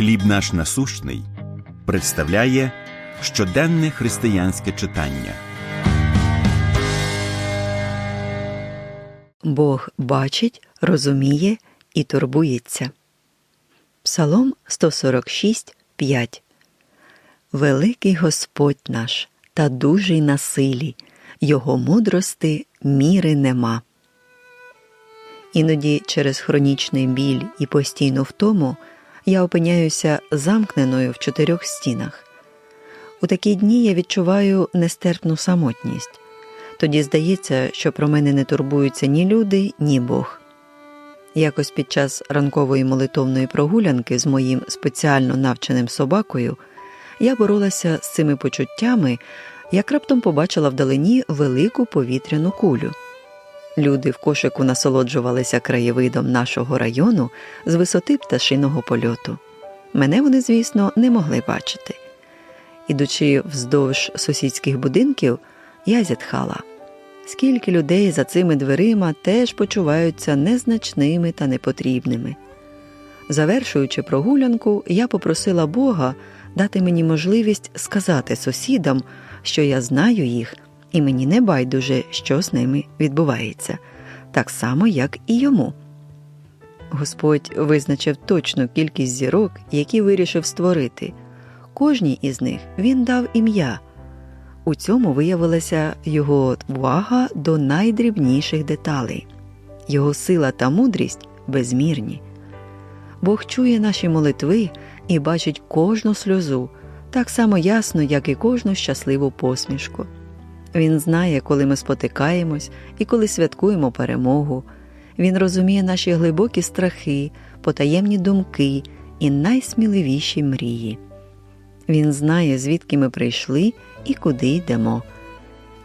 Хліб наш насущний представляє щоденне християнське читання. Бог бачить, розуміє і турбується. Псалом 146, 5 Великий Господь наш та дужий на силі, Його мудрости міри нема. Іноді через хронічний біль і постійну втому я опиняюся замкненою в чотирьох стінах. У такі дні я відчуваю нестерпну самотність. Тоді здається, що про мене не турбуються ні люди, ні Бог. Якось під час ранкової молитовної прогулянки з моїм спеціально навченим собакою я боролася з цими почуттями, як раптом побачила вдалині велику повітряну кулю. Люди в кошику насолоджувалися краєвидом нашого району з висоти пташиного польоту. Мене вони, звісно, не могли бачити. Ідучи вздовж сусідських будинків, я зітхала. Скільки людей за цими дверима теж почуваються незначними та непотрібними. Завершуючи прогулянку, я попросила Бога дати мені можливість сказати сусідам, що я знаю їх, і мені не байдуже, що з ними відбувається, так само, як і йому. Господь визначив точну кількість зірок, які вирішив створити. Кожній із них він дав ім'я. У цьому виявилася його увага до найдрібніших деталей, його сила та мудрість безмірні. Бог чує наші молитви і бачить кожну сльозу так само ясно, як і кожну щасливу посмішку. Він знає, коли ми спотикаємось і коли святкуємо перемогу. Він розуміє наші глибокі страхи, потаємні думки і найсміливіші мрії. Він знає, звідки ми прийшли і куди йдемо.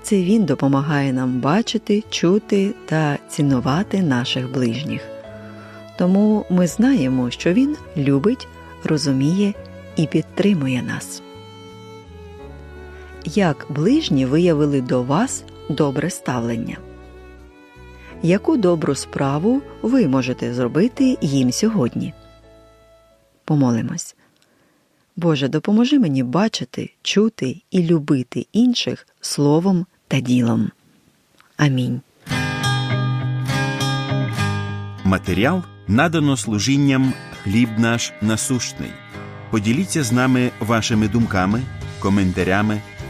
Це він допомагає нам бачити, чути та цінувати наших ближніх. Тому ми знаємо, що він любить, розуміє і підтримує нас. Як ближні виявили до вас добре ставлення? Яку добру справу ви можете зробити їм сьогодні? Помолимось. Боже, допоможи мені бачити, чути і любити інших словом та ділом. Амінь. Матеріал надано служінням Хліб наш насущний. Поділіться з нами вашими думками, коментарями